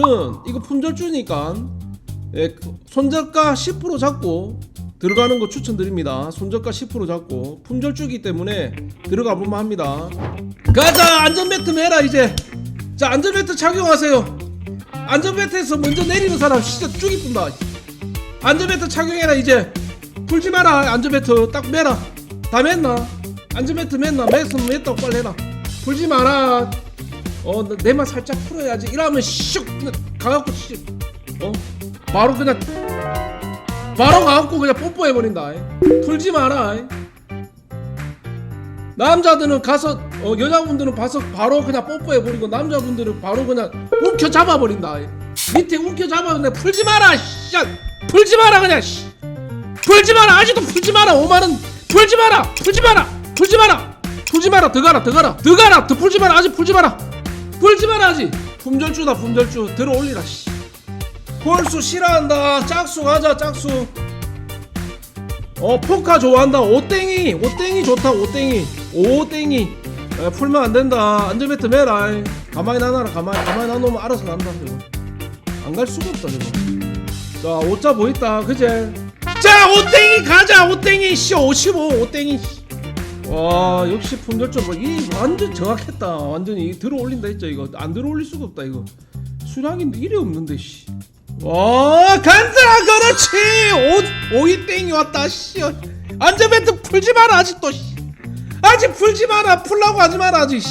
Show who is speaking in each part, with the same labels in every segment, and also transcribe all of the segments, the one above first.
Speaker 1: 들은 이거 품절 주니까 예, 손절가 10% 잡고 들어가는 거 추천드립니다. 손절가 10% 잡고 품절 주기 때문에 들어가 볼만 합니다. 가자 안전벨트 매라 이제. 자 안전벨트 착용하세요. 안전벨트에서 먼저 내리는 사람 진짜 쭉 이쁜다. 안전벨트 착용해라 이제. 풀지 마라 안전벨트 딱 매라. 다 맸나? 안전벨트 맸나? 맸으면 맸다고 빨리 해라. 풀지 마라. 어, 나 내만 살짝 풀어야지. 이러면 슉 가갖고 슉. 어? 바로 그냥 바로 가갖고 그냥 뽀뽀해 버린다. 풀지 마라. 남자들은 가서 어, 여자분들은 봐서 바로 그냥 뽀뽀해 버리고 남자분들은 바로 그냥 움켜 잡아 버린다. 밑에 움켜 잡아 그냥 풀지 마라. 씨. 풀지 마라 그냥. 씨. 풀지 마라. 아직도 풀지 마라. 5만 원 풀지 마라. 풀지 마라. 풀지 마라. 풀지 마라. 더 가라. 더 가라. 더 가라. 더 풀지 마라. 아직 풀지 마라. 마라 아직. 품절주다 품절주. 들어 올리라 씨. 홀수 싫어한다. 짝수 가자 짝수. 어 포카 좋아한다. 오땡이 오땡이 좋다. 오땡이 오땡이. 에, 풀면 안 된다. 안전벨트 매라. 가만히 놔놔라. 가만히 가만히 놔놓으면 알아서 간다. 안갈 수가 없다 저거. 자 오자 보있다. 그제? 자 오땡이 가자. 오땡이 씨 55. 오땡이. 씨. 와 역시 품절점 뭐이 완전 정확했다. 완전히 들어 올린다 했죠 이거. 안 들어 올릴 수가 없다 이거. 수량이 일이 없는데 씨. 와 간다 그렇지! 오 오이 땡이 왔다 씨. 안전벨트 풀지 마라 아직도 씨. 아직 풀지 마라. 풀라고 하지 마라 아직 씨.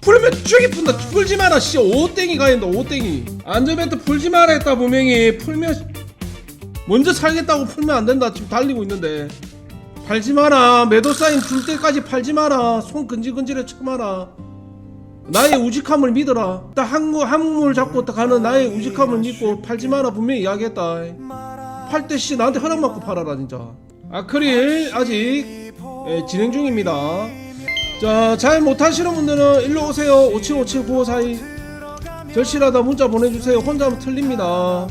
Speaker 1: 풀면 쭉이 푼다. 풀지 마라 씨. 오땡이 가인다 오땡이. 안전벨트 풀지 마라 했다 분명히. 풀면 먼저 살겠다고 풀면 안 된다. 지금 달리고 있는데 팔지 마라 매도 사인 줄 때까지 팔지 마라 손 근질근질해 쳐 마라 나의 우직함을 믿어라. 딱 한국 한물 잡고 딱 가는 나의 우직함을 믿고 팔지 마라 분명히 이야기했다. 팔때씨 나한테 허락 받고 팔아라 진짜. 아크릴 아직 예, 진행 중입니다. 자, 잘 못하시는 분들은 일로 오세요. 57579542 절실하다 문자 보내주세요. 혼자 틀립니다.